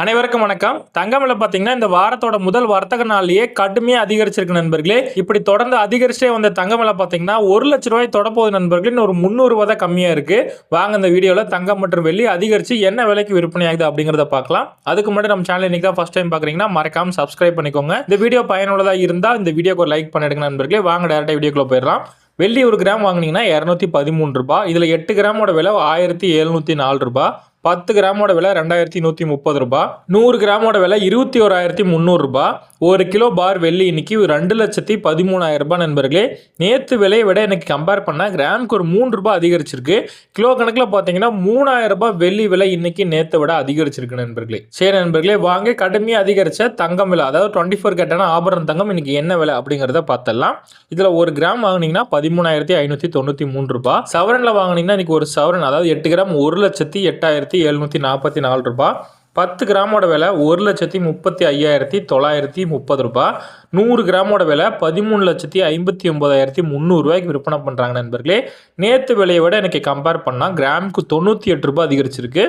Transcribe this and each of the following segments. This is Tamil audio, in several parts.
அனைவருக்கும் வணக்கம். தங்கமலை பார்த்தீங்கன்னா இந்த வாரத்தோட முதல் வர்த்தக நாள்லயே கடுமையாக அதிகரிச்சிருக்கு நண்பர்களே. இப்படி தொடர்ந்து அதிகரிச்சே வந்த தங்கமலை பார்த்தீங்கன்னா ஒரு லட்ச ரூபாய் தொடப்போகுது நண்பர்களே. ஒரு முந்நூறுரூவா தான் கம்மியாக இருக்கு. வாங்க இந்த வீடியோவில் தங்கம் மற்றும் வெள்ளி அதிகரிச்சு என்ன விலைக்கு விற்பனை ஆகுது அப்படிங்கிறத பார்க்கலாம். அதுக்கு முன்னாடி நம்ம சேனல் இன்னைக்கு தான் ஃபர்ஸ்ட் டைம் பார்க்குறீங்கன்னா மறக்காம சப்ஸ்கிரைப் பண்ணிக்கோங்க. இந்த வீடியோ பயனுள்ளதாக இருந்தால் இந்த வீடியோக்கு ஒரு லைக் பண்ணிடுங்க நண்பர்களே. வாங்க டேரெக்டாக வீடியோக்குள்ள போயிடலாம். வெள்ளி ஒரு கிராம் வாங்குனீங்கன்னா இரநூத்தி பதிமூணு ரூபாய். இதில் எட்டு கிராமோட விலை ஆயிரத்தி எழுநூற்றி நாலு ரூபாய். பத்து கிராமோட விலை ரெண்டாயிரத்தி நூற்றி முப்பது ரூபாய் நூறு கிராமோட விலை இருபத்தி ஓராயிரத்தி முந்நூறுரூபா ஒரு கிலோ பார் வெள்ளி இன்னைக்கு ரெண்டு லட்சத்தி பதிமூணாயிரம் ரூபாய் நண்பர்களே. நேற்று விலையை விட எனக்கு கம்பேர் பண்ணால் கிராமுக்கு ஒரு மூணு ரூபாய் அதிகரிச்சிருக்கு. கிலோ கணக்கில் பார்த்தீங்கன்னா மூணாயிரம் ரூபாய் வெள்ளி விலை இன்னைக்கு நேற்றை விட அதிகரிச்சிருக்கு நண்பர்களே. சரி நண்பர்களே வாங்க கடுமையாக அதிகரிச்ச தங்கம் விலை அதாவது டுவெண்ட்டி ஃபோர் கேட்டான ஆபரண தங்கம் இன்னைக்கு என்ன விலை அப்படிங்கிறத பார்த்தலாம் இதில் ஒரு கிராம் வாங்குனீங்கன்னா பதிமூணாயிரத்தி ஐநூற்றி தொண்ணூற்றி மூணு ரூபாய். சவரனில் வாங்குனீங்கன்னா இன்னைக்கு ஒரு சவரன் அதாவது எட்டு கிராம் ஒரு லட்சத்தி எட்டாயிரத்தி எழுநூற்றி நாற்பத்தி நாலு ரூபாய். பத்து கிராமோட விலை ஒரு லட்சத்தி முப்பத்தி ஐயாயிரத்தி தொள்ளாயிரத்தி முப்பது ரூபாய் நூறு கிராமோட விலை பதிமூணு லட்சத்தி ஐம்பத்தி ஒம்பதாயிரத்தி முந்நூறுரூவாய்க்கு விற்பனை பண்ணுறாங்க நண்பர்களே. நேற்று விலையை விட எனக்கு கம்பேர் பண்ணால் கிராமுக்கு தொண்ணூற்றி எட்டு ரூபாய் அதிகரிச்சிருக்கு.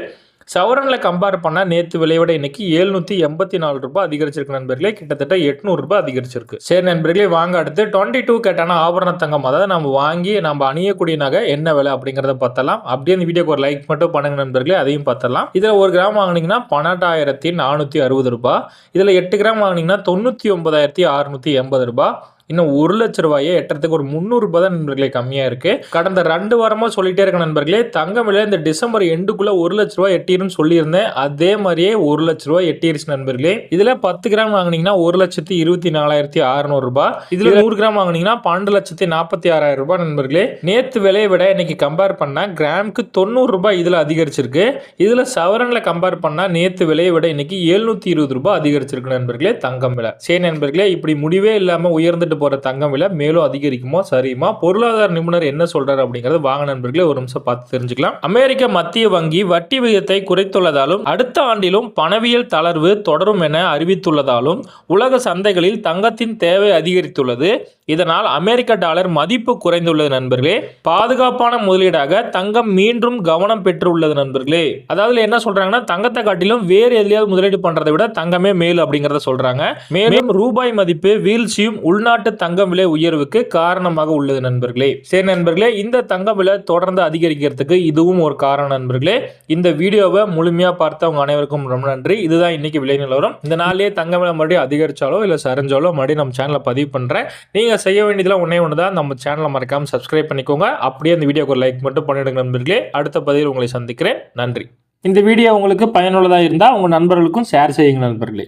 சவரனில் கம்பேர் பண்ணால் நேற்று விலையோட இன்னைக்கு எழுநூற்றி எண்பத்தி நாலு ரூபாய் அதிகரிச்சிருக்கு நண்பர்களே. கிட்டத்தட்ட எட்நூறுரூபா அதிகரிச்சிருக்கு. சரி நண்பர்களே வாங்க அடுத்து. டுவெண்ட்டி டூ கேட்டான ஆபரண தங்கம். அதாவது நம்ம வாங்கி நம்ம அணியக்கூடிய நகை என்ன விலை அப்படிங்கிறத பார்த்தலாம். அப்படியே இந்த வீடியோக்கு ஒரு லைக் மட்டும் பண்ணுங்க நண்பர்களே அதையும் பார்த்தலாம். இதில் ஒரு கிராம் வாங்குனீங்கன்னா பன்னெண்டாயிரத்தி நானூற்றி அறுபது ரூபாய். இதில் எட்டு கிராம் வாங்குனீங்கன்னா தொண்ணூற்றி ஒன்பதாயிரத்தி அறுநூற்றி எண்பது ரூபாய். இன்னும் ஒரு லட்ச ரூபாயை எட்டுறதுக்கு ஒரு முந்நூறு ரூபாய் தான் நண்பர்களே கம்மியாக இருக்கு. கடந்த ரெண்டு வாரமாக சொல்லிட்டே இருக்க நண்பர்களே தங்கம் விலை இந்த டிசம்பர் எண்டுக்குள்ள ஒரு லட்ச ரூபாய் எட்டிருன்னு சொல்லியிருந்தேன். அதே மாதிரியே ஒரு லட்ச ரூபாய் எட்டிருச்சு நண்பர்களே. இதில் பத்து கிராம் வாங்குனீங்கன்னா ஒரு லட்சத்தி இருபத்தி நாலாயிரத்தி அறுநூறு ரூபாய். இதில் நூறு கிராம் வாங்குனீங்கன்னா பன்னெண்டு லட்சத்தி நாற்பத்தி ஆறாயிரம் ரூபாய் நண்பர்களே. நேற்று விலையை விட இன்னைக்கு கம்பேர் பண்ணால் கிராமுக்கு தொண்ணூறு ரூபாய் இதில் அதிகரிச்சிருக்கு. இதில் சவரனில் கம்பேர் பண்ணால் நேற்று விலையை விட இன்னைக்கு எழுநூற்றி இருபது ரூபாய் அதிகரிச்சிருக்கு நண்பர்களே தங்கம் விலை. சரி நண்பர்களே இப்படி முடிவே இல்லாமல் உயர்ந்துட்டு போகிற தங்கம் விலை மேலும் அதிகரிக்குமோ சரியுமா? பொருளாதார நிபுணர் என்ன சொல்கிறார் அப்படிங்கிறது வாங்க நண்பர்களே ஒரு நிமிஷம் பார்த்து தெரிஞ்சுக்கலாம். அமெரிக்க மத்திய வங்கி வட்டி விகிதத்தை குறைத்துள்ளதாலும் அடுத்த ஆண்டிலும் பணவியல் தளர்வு தொடரும் என அறிவித்துள்ளதாலும் உலக சந்தைகளில் தங்கத்தின் தேவை அதிகரித்துள்ளது. இதனால் அமெரிக்க டாலர் மதிப்பு குறைந்துள்ளது நண்பர்களே. பாதுகாப்பான முதலீடாக தங்கம் மீண்டும் கவனம் பெற்றுள்ளது நண்பர்களே. அதாவது என்ன சொல்றாங்கன்னா தங்கத்தை காட்டிலும் வேறு எதிலையாவது முதலீடு பண்றதை விட தங்கமே மேல் அப்படிங்கறத சொல்றாங்க. மேலும் ரூபாய் மதிப்பு வீழ்ச்சியும் உள்நாட்டு தங்கம் விலை உயர்வுக்கு காரணமாக உள்ளது நண்பர்களே. சரி நண்பர்களே இந்த தங்கம் விலை தொடர்ந்து அதிகரிக்கிறதுக்கு இதுவும் ஒரு காரணம் நண்பர்களே. இந்த வீடியோவை முழுமையாக பார்த்தவங்க அனைவருக்கும் ரொம்ப நன்றி. இதுதான் இன்னைக்கு விலை நிலவரம். இந்த நாளிலே தங்க விலை மறுபடியும் அதிகரிச்சாலோ இல்லை சரிஞ்சாலோ மறுபடியும் நம்ம சேனலை பதிவு பண்ணுறேன் நீங்கள் செய்ய வேண்டியதெல்லாம் ஒன்றே ஒன்று தான் நம்ம சேனலை மறக்காமல் சப்ஸ்கிரைப் பண்ணிக்கோங்க. அப்படியே அந்த வீடியோக்கு ஒரு லைக் மட்டும் பண்ணிடுங்க நண்பர்களே. அடுத்த பதிவில் உங்களை சந்திக்கிறேன். நன்றி. இந்த வீடியோ உங்களுக்கு பயனுள்ளதாக இருந்தால் உங்கள் நண்பர்களுக்கும் ஷேர் செய்யுங்க நண்பர்களே.